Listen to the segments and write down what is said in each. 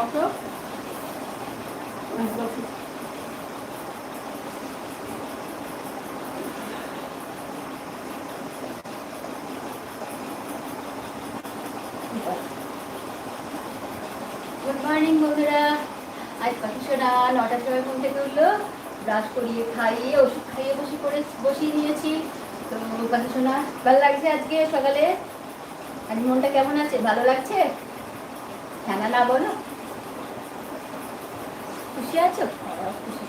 বসো good morning বন্ধুরা। নটার সময় ঘুম থেকে উঠল। ব্রাশ করিয়ে, খাইয়ে, ওষুধ খাইয়ে বসে করে বসিয়ে নিয়েছি। তো পাখিসোনা ভালো লাগছে আজকে সকালে? আজ মনটা কেমন আছে? ভালো লাগছে? হ্যাঁ না বলো। আছো? খুশি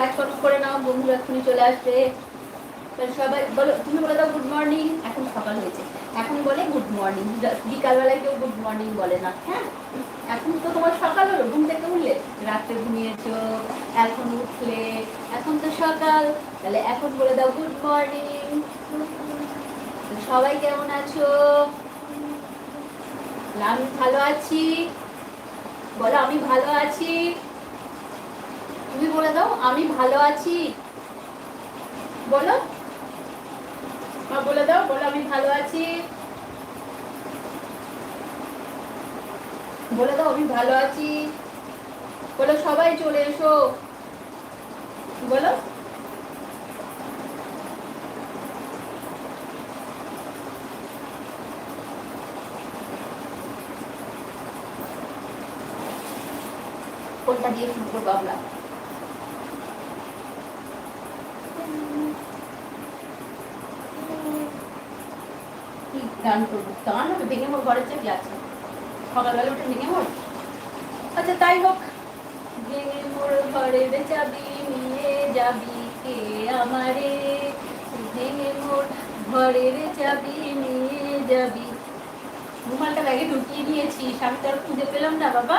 কাজকর্ম করে নাও, বন্ধুরা এক্ষুনি চলে আসবে। সবাই বলো, তুমি বলে দাও গুড মর্নিং এখন সকাল হয়েছে। এখন বলে গুড মর্নিং বিকালবেলায় কেউ গুড মর্নিং বলে না হ্যাঁ? এখন তো তোমার সকাল হলো, ঘুম থেকে উঠলে রাত্রে ঘুমিয়েছো, এখন উঠলে, এখন তো সকাল। তাহলে এখন বলে দাও গুড মর্নিং সবাই কেমন আছো? আমি ভালো আছি। বলো, আমি ভালো আছি। তুমি বলে দাও, আমি ভালো আছি। বলো। মা, বলে দাও, বলো, আমি ভালো আছি। বলে দাও, আমি ভালো আছি। বলো, সবাই চলে এসো। বলো। দিয়ে শুরু করব আমরা। গান করব? গান হবে, ভেঙে মোর ঘরের চাবি আছে। সকালবেলা উঠে ভেঙে মোর আচ্ছা তাই হোক। ভেঙে চাবি নিয়ে যাবি কে আমারে? ভেঙে মোর ঘরের চাবি নিয়ে যাবি। রুমালটা ব্যাগে ঢুকিয়ে নিয়েছিস আমি তো আর খুঁজে পেলাম না, বাবা।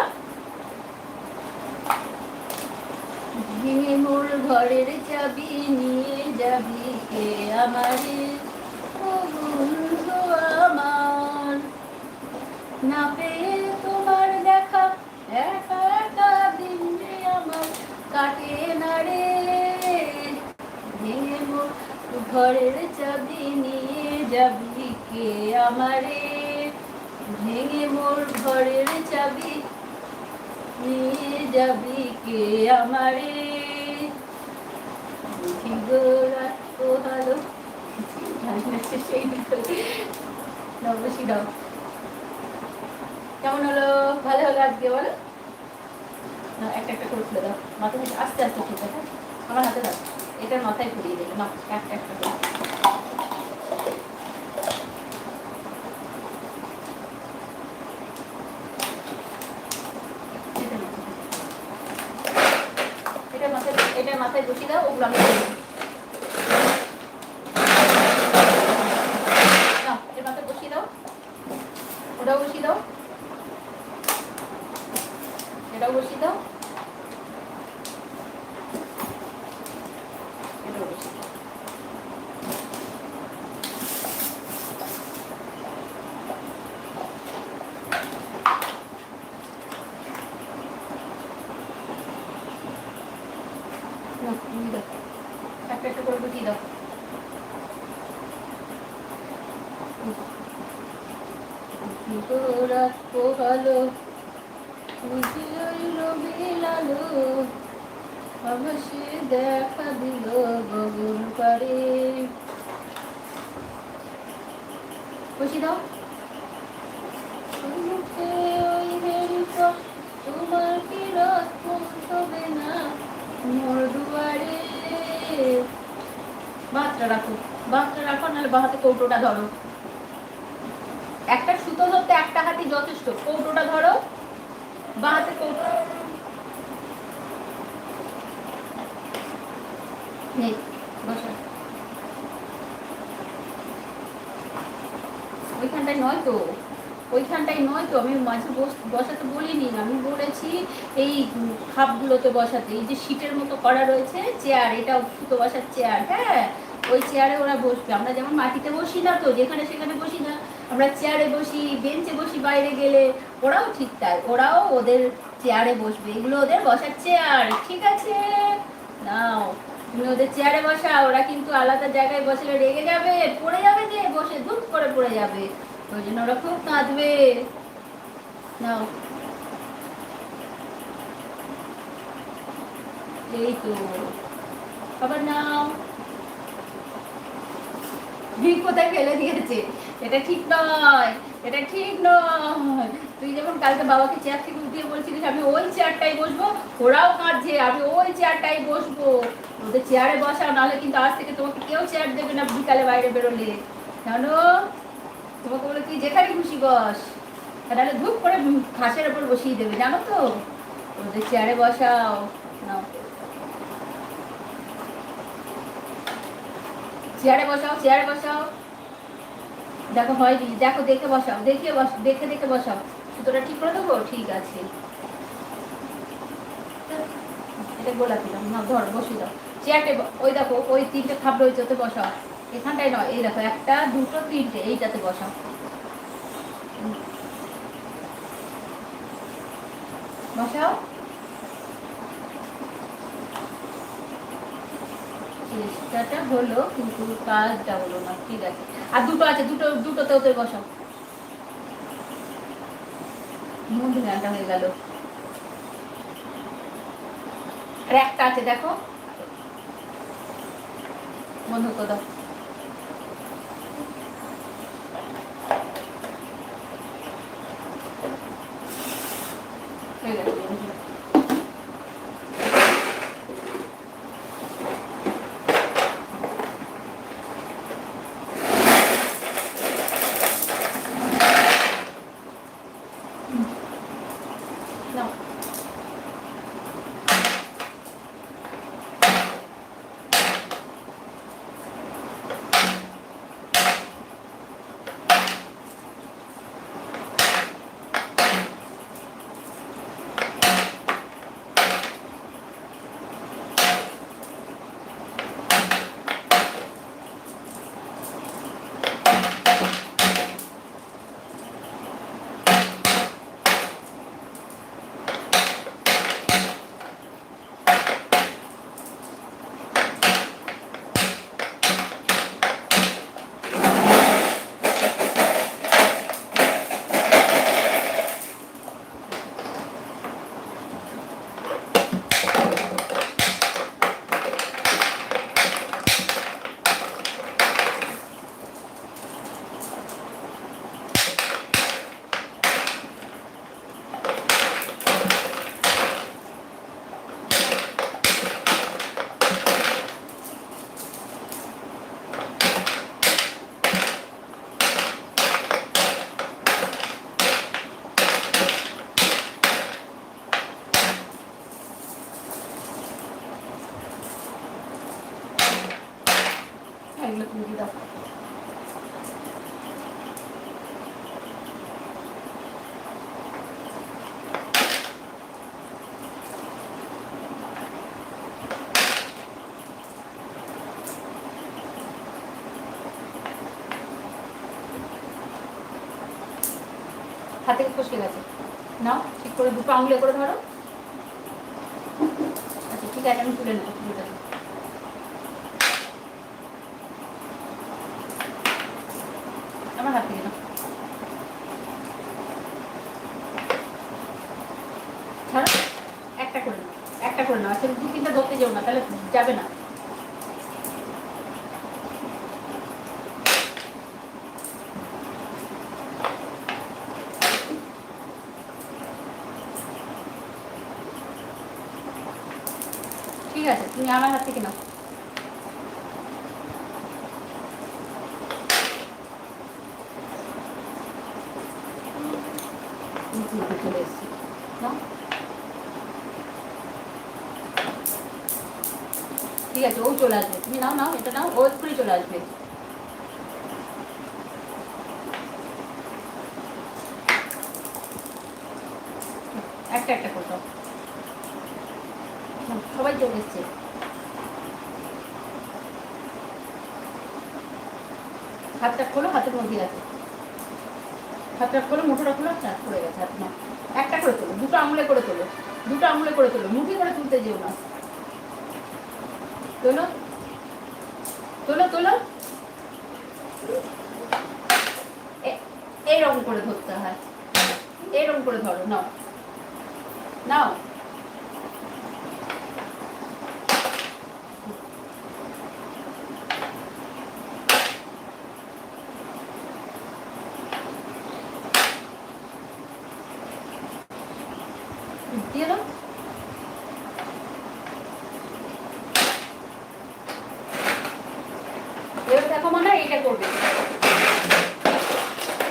ভেঙে মোর ঘরের চাবি নিয়ে যাবি কে আমারে। আমার, না পেয়ে তোমার দেখা, একা একা দিন আমার কাটে না রে। ভেঙে মোর ঘরের চাবি নিয়ে যাবি কে আমারে। ভেঙে মোর ঘরের চাবি নিয়ে যাবি কে আমারে? বুঝি গো রাত পোহালো। সেই দাও কেমন হলো? ভালো হলো আজকে বলো? না, একটা একটা করে খুলে দাও। মাথা আস্তে আস্তে খুলতে হ্যাঁ? আমার হাতে দাও। এটার মাথায় ঘুরিয়ে দেবে। না একটা একটা করে এটা মাথায় এটা দাও ওগুলো আমি দাও। ওটাও বসিয়ে দাও। এটাও বসিয়ে দাও এটাও বসিয়ে দাও নাও, তুমি দাও। একটা একটা করে গুটিয়ে দাও রাত পোহালো বুঝি রইল বিলালো অবশ্যই দেখা দিল গগন পারে বসি দাও মুখে ওই হেরিকা তোমার কি রাত পৌঁছবে না রাখো রাখো, নাহলে বাহাতে কৌটোটা ধরো। একটা সুতো ধরতে একটা হাতি যথেষ্ট, কৌটোটা ধরো, বা হাতে কৌটো। বসো। ওইখানটায় নয় তো? ওইখানটায় নয় তো, আমি মাঝে বস- বসাতে বলিনি। আমি বলেছি, এই খাপগুলোতে বসাতে। এই যে সিটের মতো করা রয়েছে, চেয়ার, এটা সুতো বসার চেয়ার হ্যাঁ? ওই চেয়ারে ওরা বসবে। আমরা যেমন মাটিতে বসি না তো, যেখানে সেখানে বসি না। আমরা চেয়ারে বসি, বেঞ্চে বসি বাইরে গেলে, ওরাও ঠিক তাই। ওরাও ওদের চেয়ারে বসবে। এগুলো ওদের বসার চেয়ার, ঠিক আছে? নাও। তুমি ওদের চেয়ারে বসা ওরা কিন্তু আলাদা জায়গায় বসলে রেগে যাবে, পড়ে যাবে যে, বসে ধূপ করে পড়ে যাবে। ওই জন্য কাঁদবে। নাও। এই তো। আবার নাও। কোথায় ফেলে দিয়েছে? এটা ঠিক নয়। এটা ঠিক নয়। তুই যেমন কালকে বাবাকে চেয়ার থেকে উঠিয়ে বলছিলিস, আমি ওই চেয়ারটাই বসবো, ওরাও কাঁদছে, আমি ওই চেয়ারটাই বসবো। ওদের চেয়ারে বসা, নাহলে কিন্তু আজ থেকে তোমাকে কেউ চেয়ার দেবে না, বিকালে বাইরে বেরোলে। জানো তোমাকে বলে তুই যেখানে খুশি বস। তাহলে ধূপ করে ঘাসের ওপর বসিয়ে দেবে, জানো তো? ওদের চেয়ারে বসাও, নাও। চেয়ারে বসাও চেয়ারে বসাও। দেখো হয়নি দেখো, দেখে বসাও দেখে বস, দেখে দেখে বসাও। সুতোটা ঠিক করে দেবো? ঠিক আছে। এটা গোলাপি না ধর, বসিয়ে দাও। চেয়ারটে ওই দেখো, ওই তিনটে খাপ রয়েছে ওতে বসাও। এখানটায় নয়, এই দেখো, একটা, দুটো, তিনটে, এইটাতে বসাও। বসাও। চেষ্টাটা হলো, কিন্তু কাজটা হলো না, ঠিক আছে। আর দুটো আছে, দুটো দুটোতে ওতে বসাও। মধ্যে গানটা হয়ে গেল। একটা আছে, দেখো। বন্ধ দাও। হাতে ফসকে গেছে নাও, ঠিক করে দুটো আঙুলে করে ধরো। আচ্ছা ঠিক আছে, আমি তুলে নেব তুলে নেব আমার হাত থেকে নাও ছাড়ো একটা করে নাও একটা করে নাও আসলে দু তিনটা ধরতে যেও না তাহলে যাবে না ঠিক আছে, তুমি আমার হাত থেকে নাও। চলে এসেছি ঠিক আছে, ও চলে আসবে। তুমি নাও নাও, এটা নাও, ও এক্ষুনি চলে আসবে একটা একটা করে দাও নাও, সবাই চলে এসছে হাতটা খোলো হাতের মধ্যে আছে হাতটা খোলো মুঠোটা খোলো চাপ পড়ে গেছে হাত না, একটা করে তোলো, দুটো আঙুলে করে তোলো, দুটো আঙুলে করে তোলো মুখে করে তুলতে যেও না। তোলো তোলো তোলো। এ- এইরকম করে ধরতে হয়, এরকম করে ধরো, নাও নাও দিয়ে দাও এবার দেখো মানে এইটা করবে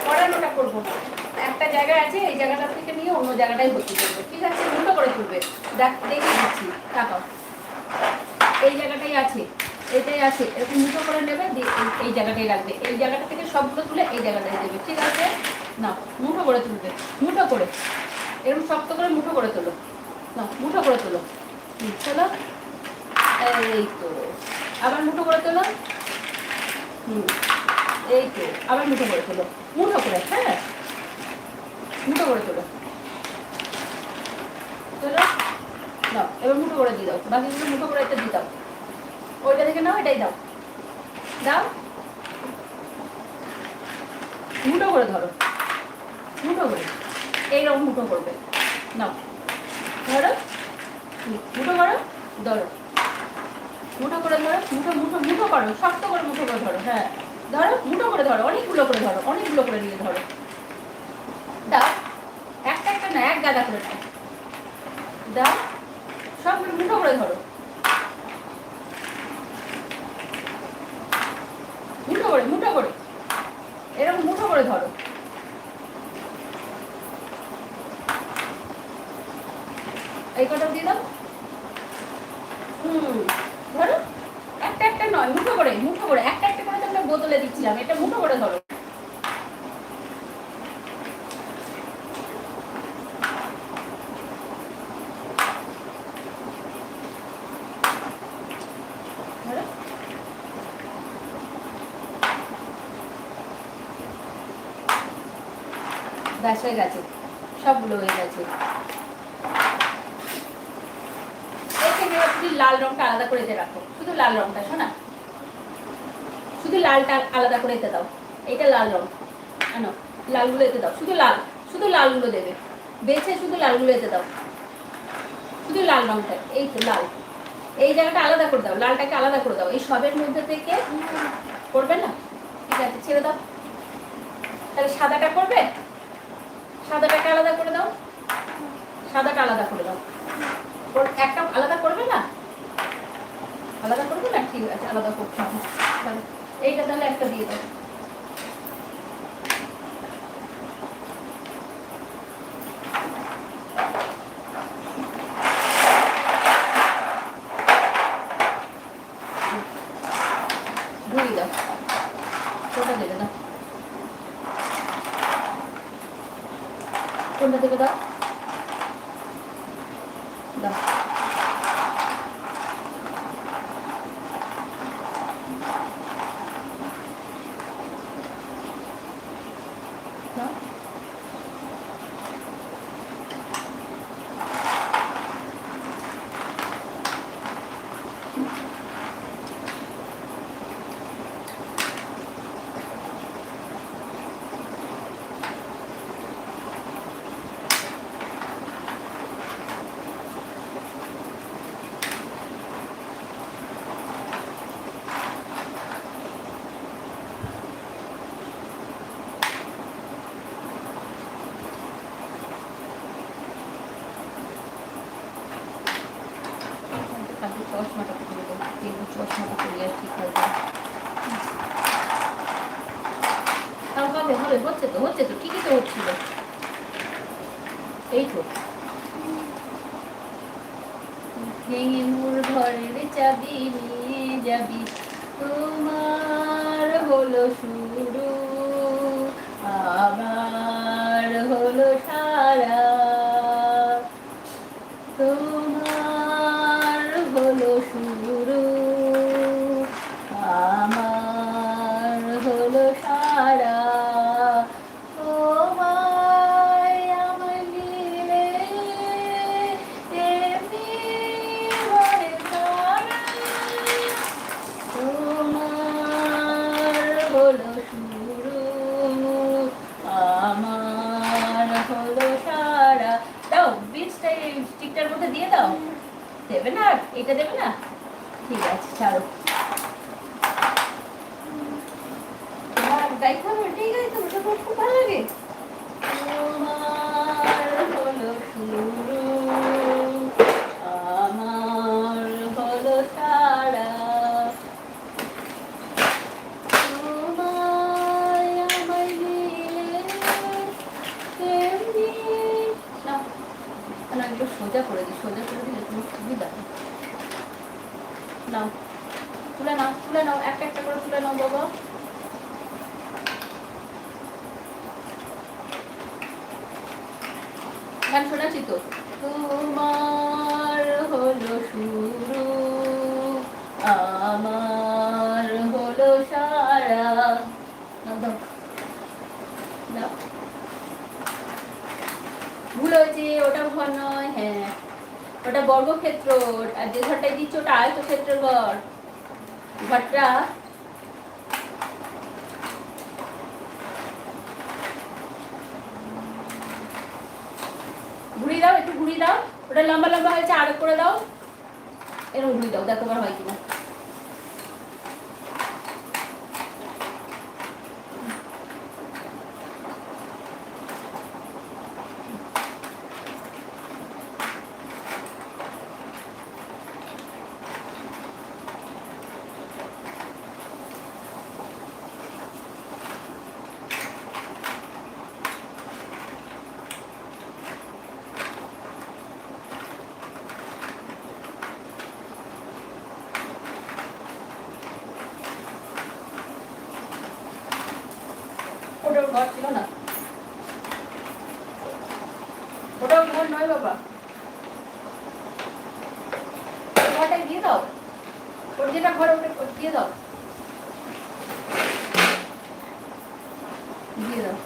পড়ানোটা করব না একটা জায়গা আছে এই জায়গাটা থেকে নিয়ে অন্য জায়গাটায় ভর্তি করবে ঠিক আছে মুঠো করে তুলবে দেখ দেখে দিচ্ছি তাকাও এই জায়গাটাই আছে এটাই আছে এরকম মুঠো করে নেবে এই- জায়গাটাই রাখবে। এই জায়গাটা থেকে সবগুলো তুলে এই জায়গাটায় দেবে। ঠিক আছে? না মুঠো করে তুলবে। মুঠো করে। এরকম শক্ত করে মুঠো করে তোলো। না মুঠো করে তোলো। চলো। এই তো। আবার মুঠো করে তোলো। হুম। এই তো। আবার মুঠো করে তোলো। মুঠো করে হ্যাঁ। মুঠো করে তোলো। তোলো নাও, এবার মুঠো করে দিয়ে দাও। বাকিগুলো মুঠো করে একটা দিয়ে দাও। ওইটা থেকে নাও, এটাই দাও। দাও। মুঠো করে ধরো। মুঠো করে। এইরকম মুঠো করবে। নাও। ধরো। মুঠো করো। ধরো। মুঠো করে ধরো। মুঠো মুঠো মুঠো করো। শক্ত করে মুঠো করে ধরো। হ্যাঁ। ধরো। মুঠো করে ধরো। অনেকগুলো করে ধরো। অনেকগুলো করে নিয়ে ধরো। দাও। একটা একটা না, এক গাদা করে নাও। দাও সবগুলো মুঠো করে ধরো মুঠো করে মুঠো করে এরকম মুঠো করে ধরো এই কটা দিয়ে দাও হুম ধরো একটা একটা নয় মুঠো করে মুঠো করে একটা একটা করে তো আমরা বোতলে দিচ্ছিলাম এটা মুঠো করে ধরো ধরো ব্যাস হয়ে গেছে। সবগুলো হয়ে গেছে। লাল রংটা আলাদা করে দিয়ে রাখো। শুধু লাল রংটা, শোনা? শুধু লালটা আলাদা করে এতে দাও। এইটা লাল রং। আনো, লালগুলো এতে দাও। শুধু লাল, শুধু লালগুলো দেবে। বেছে শুধু লালগুলো এতে দাও। শুধু লাল রংটা, এই তো লাল। এই জায়গাটা আলাদা করে দাও, লালটাকে আলাদা করে দাও। এই সবের মধ্যে থেকে করবে না? ঠিক আছে, ছেড়ে দাও। তাহলে সাদাটা করবে? সাদাটাকে আলাদা করে দাও। সাদাটা আলাদা করে দাও। একটা আলাদা করবে না? আলাদা করবে না? ঠিক আছে, আলাদা করতে এইটা তাহলে একটা দিয়ে দাও। ধুই দাও। কোনটা দেবে দাও কোনটা দেবে সোজা করে দিলে তুমি সুবিধা নাও, তুলে নাও তুলে নাও, একটা একটা করে তুলে নাও বাবা। গান শোনাচ্ছি তো? তোমার ওটা বর্গক্ষেত্র, আর যে ঘরটায় দিচ্ছ ওটা আয়তক্ষেত্রের ঘর। ঘরটা ঘুরিয়ে দাও, একটু ঘুরিয়ে দাও। ওটা লম্বা লম্বা হয়েছে, আরও করে দাও। এরকম ঘুরিয়ে দাও, দেখো হয় কিনা ওটার ঘর ছিল না ওটাও ঘর নয় বাবা ওই ঘরটা দিয়ে দাও ওর যেটা ঘর ওটা ওটা দিয়ে দাও দিয়ে দাও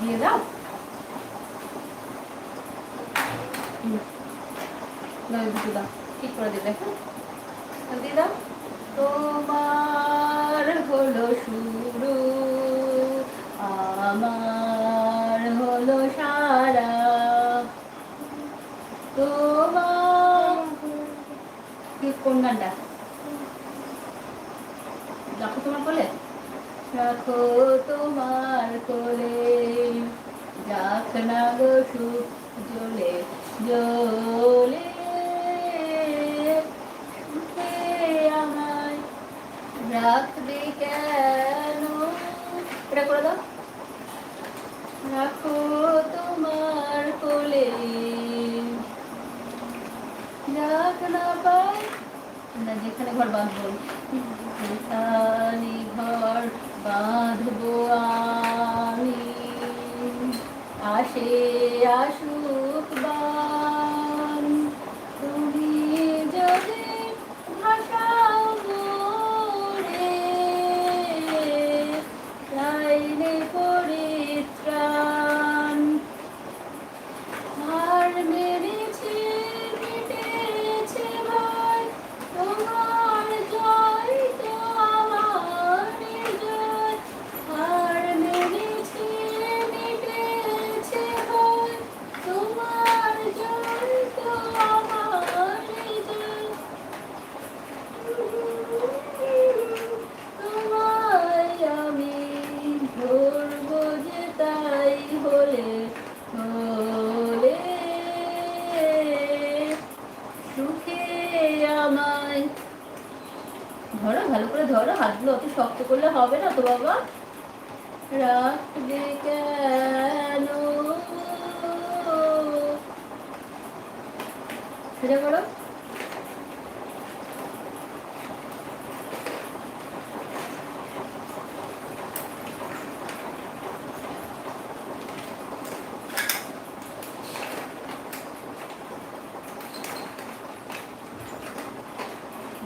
দিয়ে দাও নয় দুটো দাও ঠিক করে দিয়ে দেখো দিদা তোমার হলো শুরু আমার হলো সারা তোমার কোন গানটা রাখো তোমার কোলে রাখো তোমার কোলে। যাক না গো সুখ জ্বলে আমায় রাখবে কেন? এটা করে দাও। রাখো তোমার কোলে। যাক না পাই। না যেখানে ঘর বাঁধবো বাঁধবো আমি। আসে আসুক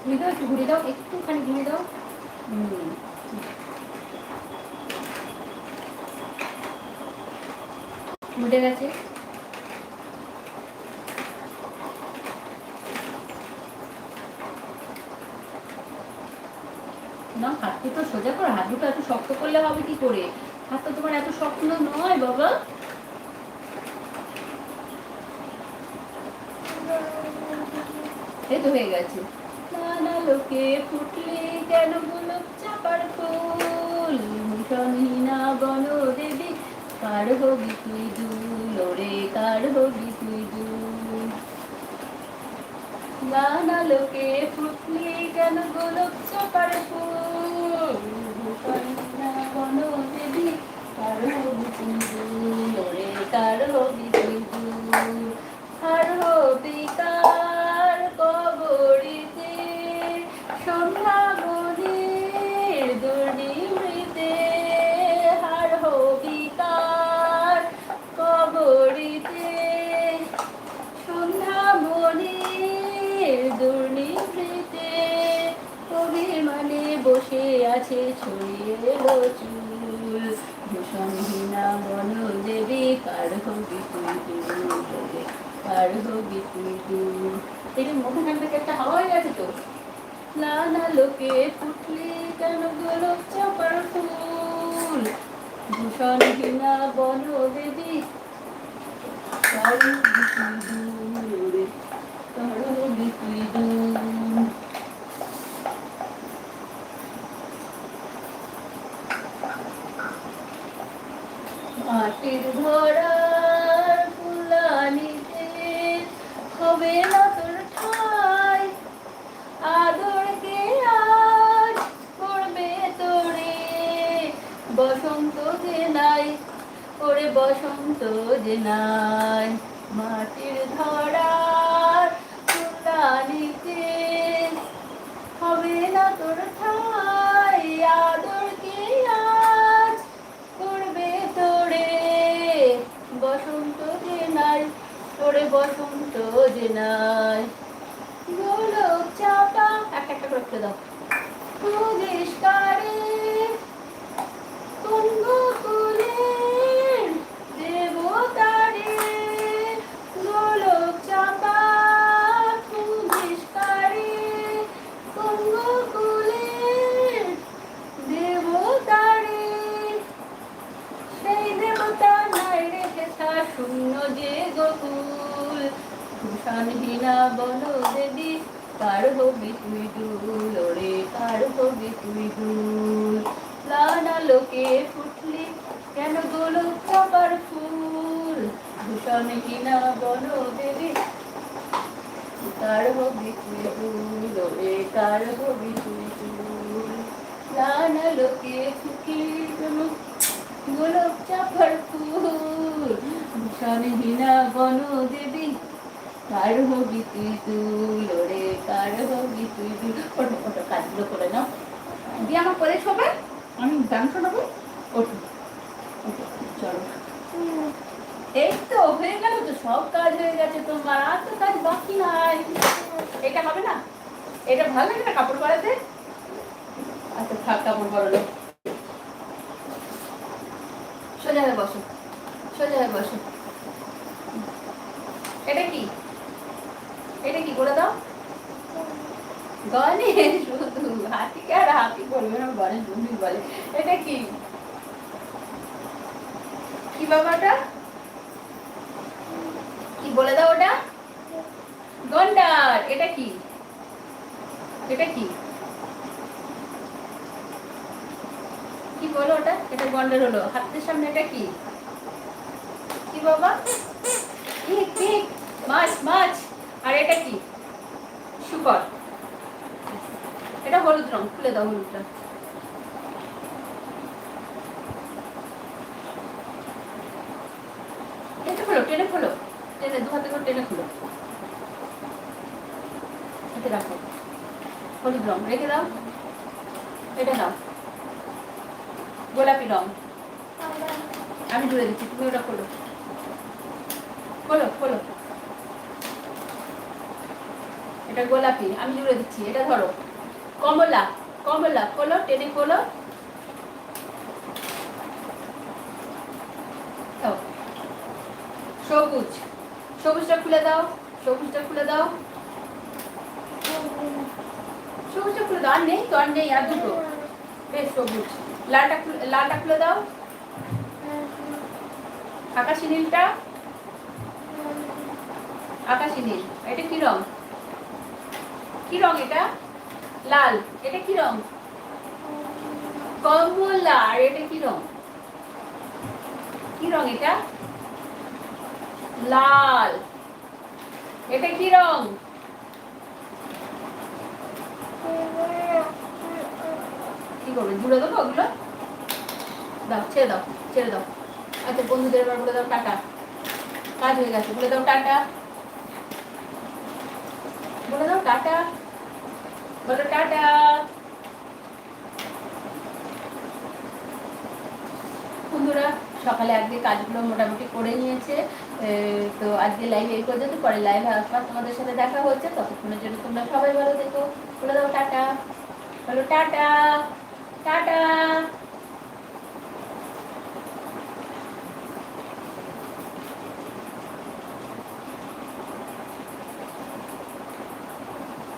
ঘুরে দাও একটু ঘুরে দাও, একটুখানি ঘুরে দাও। উঠে গেছে না হাতে তো সোজা করে, হাত দুটো এত শক্ত করলে হবে কি করে? হাত তো তোমার এত শক্ত নয় বাবা। এই তো হয়ে গেছে। নানা লোকে ফুটলে কেন গোলক চাপার ফুল কার হবি তুই দুল? ওরে কার হবি তুই দুল? নানা লোকে ফুটলে চাপার ফুল। ভূষণহীনা বন দেবী কার হবি তুই দুল? ওরে কার হবি ছড়িয়ে এলো বন দেবী কার হবি তুই কার হবি লোকে ফুটলে কেন গোলক চাপার ফুল ভূষণহীনা বন দেবী কার হবি তুই দুল কার হবি দুল মাটির ধরার ফুলানিতে হবে আজ করবে বসন্ত যে নাই, ওরে বসন্ত যে নাই। মাটির ধরার যে নাই তোরে বসন্ত যে নাই। গোলক চাপা, একটা একটা করতে দাও। খুঁজিস কারে? কোন ভূষণহীনা বল দেবী, কার হবি তুই দুল ওরে কার হবি তুই দুল লানা লোকে ফুটলি কেন গোলক চাপার ফুল? ভূষণহীনা বল দেবী, কার হবি তুই দুল ওরে কার হবি তুই দুল লানা লোকে ফুটলি কেন গোলক চাপার ফুল? ভূষণহীনা বন দেবী কার হবি তুই তুল ওরে কার হবি তুই তুই ওঠো ওঠো কাজগুলো করে নাও। দিয়ে আমার করে শোবে আমি গান শোনাবো? ওঠো, চলো। এই তো হয়ে গেল তো সব কাজ হয়ে গেছে তোমার আর তো কাজ বাকি নাই। এটা হবে না? এটা ভালো লাগে না কাপড় পরাতে আচ্ছা থাক কাপড় পরালো সোজা হয়ে বসো সোজা হয়ে বসো। এটা কি? এটা কি করে দাও? গণেশ হাতিকে আর হাতি বলবে না গণেশ বন্ধু বলে। এটা কি? কি কি বলে দাও ওটা? গন্ডার, এটা কি? এটা কি? কি বলো ওটা? এটা গন্ডার হলো। হাতের সামনে এটা কি? কি বাবা? ঠিক ঠিক। মাছ মাছ। আর এটা কি? শুকর। এটা হলুদ রং, খুলে দাও হলুদটা। এটা খোলো, টেনে খোলো। টেনে দু হাতে করে টেনে খোলো। এতে রাখো। হলুদ রং, রেখে দাও। এটা দাও। গোলাপি রং। আমি জুড়ে দিচ্ছি, তুমি ওটা খোলো। খোলো খোলো। এটা গোলাপি, আমি জুড়ে দিচ্ছি, এটা ধরো। কমলা কমলা খোলো টেনে খোলো। সবুজ, সবুজটা খুলে দাও, সবুজটা খুলে দাও। সবুজটা খুলে দাও, আর নেই তো, আর নেই, আর দুটো। বেশ, সবুজ। লালটা লালটা খুলে দাও। আকাশি নীলটা? আকাশি নীল, এটা কি রং? কি রং এটা? লাল। এটা কি রং? কমলা আর এটা কি রং? কি রং এটা? লাল। এটা কি রং? কি করবে? জুড়ে দেবো ওগুলো? দাও, ছেড়ে দাও ছেড়ে দাও। আচ্ছা বন্ধুদের এবার বলে দাও টাটা। কাজ হয়ে গেছে। বলে দাও টাটা। বলে দাও, টাটা। বলো, টাটা। বন্ধুরা, সকালে আজকে কাজগুলো মোটামুটি করে নিয়েছে। তো আজকে লাইভ এই পর্যন্ত। পরে লাইভে আসবার তোমাদের সাথে দেখা হচ্ছে। ততক্ষণের জন্য তোমরা সবাই ভালো দেখো বলে দাও, টাটা। বলো, টাটা। টাটা।